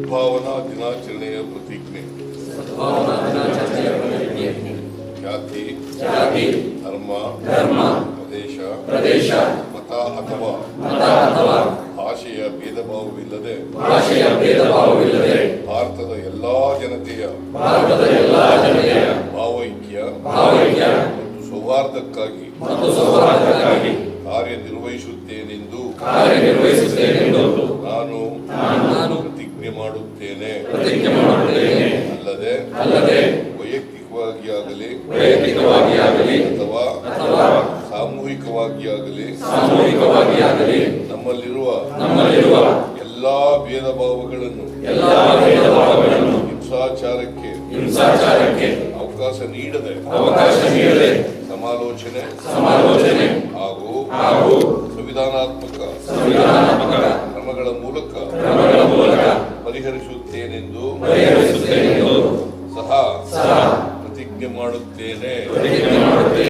ಸದ್ಭಾವನಾ ದಿನಾಚರಣೆಯ ಪ್ರತಿಜ್ಞೆ ಖ್ಯಾತಿ ಧರ್ಮ ಪ್ರದೇಶ ಪ್ರದೇಶ ಮತ ಅಥವಾ ಭಾಷೆಯ ಭೇದ ಭಾವವಿಲ್ಲದೆ ಭಾಷೆಯ ಭೇದ ಭಾವವಿಲ್ಲದೆ ಭಾರತದ ಎಲ್ಲಾ ಜನತೆಯ ಭಾರತದ ಎಲ್ಲಾ ಜನತೆಯ ಭಾವೈಕ್ಯ ಭಾವೈಕ್ಯ ಮತ್ತು ಸೌಹಾರ್ದಕ್ಕಾಗಿ. ಮತ್ತು ಸೌಹಾರ್ದಕ್ಕಾಗಿ. ಕಾರ್ಯನಿರ್ವಹಿಸುತ್ತೇನೆಂದು. ಕಾರ್ಯನಿರ್ವಹಿಸುತ್ತೇನೆಂದು. ಪ್ರತಿಜ್ಞೆ ಮಾಡುತ್ತೇನೆ. ಅಲ್ಲದೆ ಅಲ್ಲದೆ ವೈಯಕ್ತಿಕವಾಗಿ ಆಗಲಿ ವೈಯಕ್ತಿಕವಾಗಿ ಆಗಲಿ ಅಥವಾ ಅಥವಾ ಸಾಮೂಹಿಕವಾಗಿ ಆಗಲಿ ಸಾಮೂಹಿಕವಾಗಿ ಆಗಲಿ ನಮ್ಮಲ್ಲಿರುವ ನಮ್ಮಲ್ಲಿರುವ ಎಲ್ಲಾ ಭೇದ ಭಾವಗಳನ್ನು ಎಲ್ಲಾ ಭೇದ ಭಾವಗಳನ್ನು ಹಿಂಸಾಚಾರಕ್ಕೆ ಹಿಂಸಾಚಾರಕ್ಕೆ ಅವಕಾಶ ನೀಡದೆ ಅವಕಾಶ ನೀಡದೆ ಸಮಾಲೋಚನೆ ಸಮಾಲೋಚನೆ ಹಾಗೂ ಹಾಗೂ ಸಂವಿಧಾನಾತ್ಮಕ ಸಂವಿಧಾನಾತ್ಮಕ ಸಹ ಸಹ ಪ್ರತಿಜ್ಞೆ ಮಾಡುತ್ತೇನೆ. ಪ್ರತಿಜ್ಞೆ ಮಾಡುತ್ತೇನೆ.